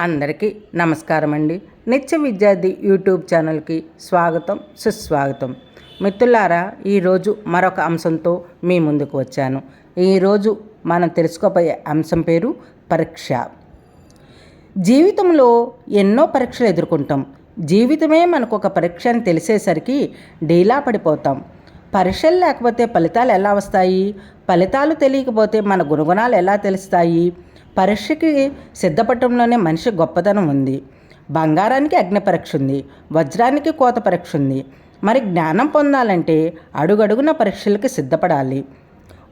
అందరికీ నమస్కారం అండి నిత్య విద్యార్థి యూట్యూబ్ ఛానల్కి స్వాగతం సుస్వాగతం. మిత్రులారా ఈరోజు మరొక అంశంతో మీ ముందుకు వచ్చాను. ఈరోజు మనం తెలుసుకోబోయే అంశం పేరు పరీక్ష. జీవితంలో ఎన్నో పరీక్షలు ఎదుర్కొంటాం. జీవితమే మనకు ఒక పరీక్ష అని తెలిసేసరికి డీలా పడిపోతాం. పరీక్షలు లేకపోతే ఫలితాలు ఎలా వస్తాయి? ఫలితాలు తెలియకపోతే మన గుణగుణాలు ఎలా తెలుస్తాయి? పరీక్షకి సిద్ధపడటంలోనే మనిషి గొప్పతనం ఉంది. బంగారానికి అగ్ని పరీక్ష ఉంది. వజ్రానికి కోత పరీక్ష ఉంది. మరి జ్ఞానం పొందాలంటే అడుగడుగున పరీక్షలకి సిద్ధపడాలి.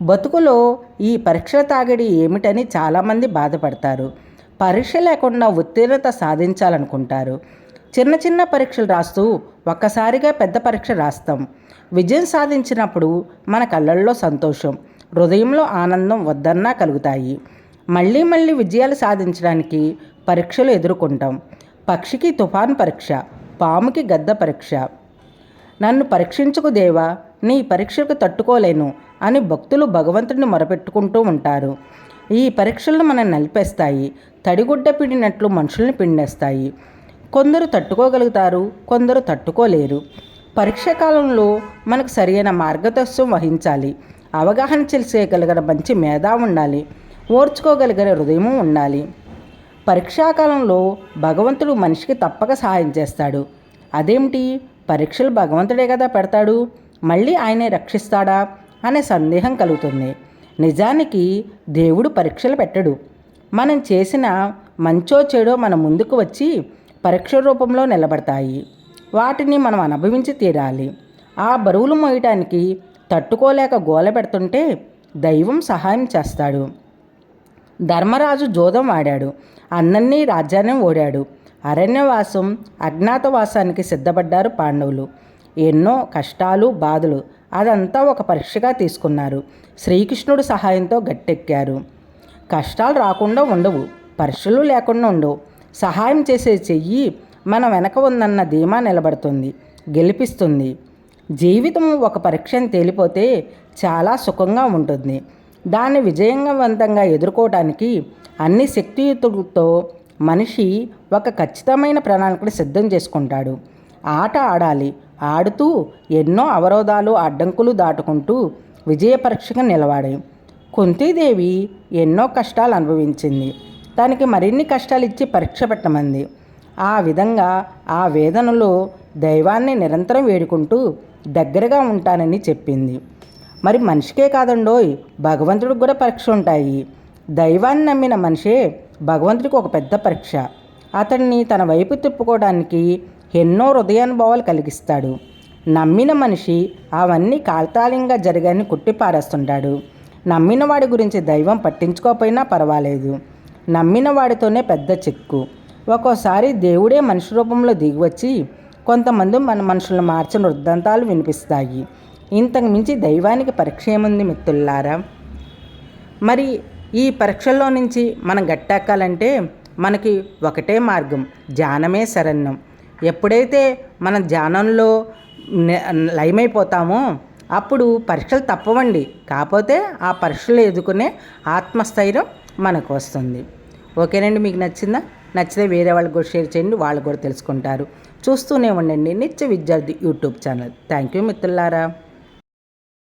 బతుకులో ఈ పరీక్షల తాగిడి ఏమిటని చాలామంది బాధపడతారు. పరీక్ష లేకుండా ఉత్తీర్ణత సాధించాలనుకుంటారు. చిన్న చిన్న పరీక్షలు రాస్తూ ఒక్కసారిగా పెద్ద పరీక్ష రాస్తాం. విజయం సాధించినప్పుడు మన కళ్ళల్లో సంతోషం హృదయంలో ఆనందం వద్దన్నా కలుగుతాయి. మళ్ళీ మళ్ళీ విజయాలు సాధించడానికి పరీక్షలు ఎదుర్కొంటాం. పక్షికి తుఫాన్ పరీక్ష పాముకి గద్ద పరీక్ష. నన్ను పరీక్షించుకు దేవా నీ పరీక్షకు తట్టుకోలేను అని భక్తులు భగవంతుడిని మొరపెట్టుకుంటూ ఉంటారు. ఈ పరీక్షలను మనం నలిపేస్తాయి తడిగుడ్డ పిండినట్లు మనుషుల్ని పిండేస్తాయి. కొందరు తట్టుకోగలుగుతారు కొందరు తట్టుకోలేరు. పరీక్ష కాలంలో మనకు సరైన మార్గదర్శనం వహించాలి. అవగాహన చేసేయగలిగిన మంచి మేధా ఉండాలి. ఓర్చుకోగలిగిన హృదయము ఉండాలి. పరీక్షాకాలంలో భగవంతుడు మనిషికి తప్పక సహాయం చేస్తాడు. అదేమిటి? పరీక్షలు భగవంతుడే కదా పెడతాడు. మళ్ళీ ఆయనే రక్షిస్తాడా? అనే సందేహం కలుగుతుంది. నిజానికి దేవుడు పరీక్షలు పెట్టడు. మనం చేసిన మంచో చెడో మన ముందుకు వచ్చి పరీక్ష రూపంలో నిలబడతాయి. వాటిని మనం అనుభవించి తీరాలి. ఆ బరువులు మోయటానికి తట్టుకోలేక గోల పెడుతుంటే దైవం సహాయం చేస్తాడు. ధర్మరాజు జోదం ఆడాడు అన్నన్ని రాజ్యాన్ని ఓడాడు. అరణ్యవాసం అజ్ఞాతవాసానికి సిద్ధపడ్డారు పాండవులు. ఎన్నో కష్టాలు బాధలు అదంతా ఒక పరీక్షగా తీసుకున్నారు. శ్రీకృష్ణుడు సహాయంతో గట్టెక్కారు. కష్టాలు రాకుండా ఉండవు పరీక్షలు లేకుండా ఉండవు. సహాయం చేసే చెయ్యి మన వెనక ఉందన్న ధీమా నిలబడుతుంది గెలిపిస్తుంది. జీవితం ఒక పరీక్షను తేలిపోతే చాలా సుఖంగా ఉంటుంది. దాన్ని విజయవంతంగా ఎదుర్కోవటానికి అన్ని శక్తియుతులతో మనిషి ఒక ఖచ్చితమైన ప్రణాళికను సిద్ధం చేసుకుంటాడు. ఆట ఆడాలి ఆడుతూ ఎన్నో అవరోధాలు అడ్డంకులు దాటుకుంటూ విజయ పరీక్షగా నిలవాడి కుంతీదేవి ఎన్నో కష్టాలు అనుభవించింది. తనకి మరిన్ని కష్టాలు ఇచ్చి పరీక్ష పెట్టమంది. ఆ విధంగా ఆ వేదనలో దైవాన్ని నిరంతరం వేడుకుంటూ దగ్గరగా ఉంటానని చెప్పింది. మరి మనిషికే కాదండోయ్ భగవంతుడికి కూడా పరీక్ష ఉంటాయి. దైవాన్ని నమ్మిన మనిషే భగవంతుడికి ఒక పెద్ద పరీక్ష. అతన్ని తన వైపు తిప్పుకోవడానికి ఎన్నో హృదయానుభవాలు కలిగిస్తాడు. నమ్మిన మనిషి అవన్నీ కాల్తాళంగా జరిగాయని కుట్టిపారేస్తుంటాడు. నమ్మిన వాడి గురించి దైవం పట్టించుకోకపోయినా పర్వాలేదు. నమ్మిన వాడితోనే పెద్ద చెక్కు. ఒక్కోసారి దేవుడే మనిషి రూపంలో దిగివచ్చి కొంతమంది మన మనుషులను మార్చిన వృద్ధాంతాలు వినిపిస్తాయి. ఇంతకు మించి దైవానికి పరీక్ష ఏముంది మిత్రులారా. మరి ఈ పరీక్షల్లో నుంచి మనం గట్టెక్కాలంటే మనకి ఒకటే మార్గం ధ్యానమే శరణ్యం. ఎప్పుడైతే మన ధ్యానంలో లయమైపోతామో అప్పుడు పరీక్షలు తప్పవండి. కాకపోతే ఆ పరీక్షలు ఎదుర్కొనే ఆత్మస్థైర్యం మనకు వస్తుంది. ఓకేనండి మీకు నచ్చిందా? నచ్చితే వేరే వాళ్ళకి కూడా షేర్ చేయండి వాళ్ళు కూడా తెలుసుకుంటారు. చూస్తూనే ఉండండి నిత్య విద్యార్థి యూట్యూబ్ ఛానల్. థ్యాంక్ యూ మిత్రులారా.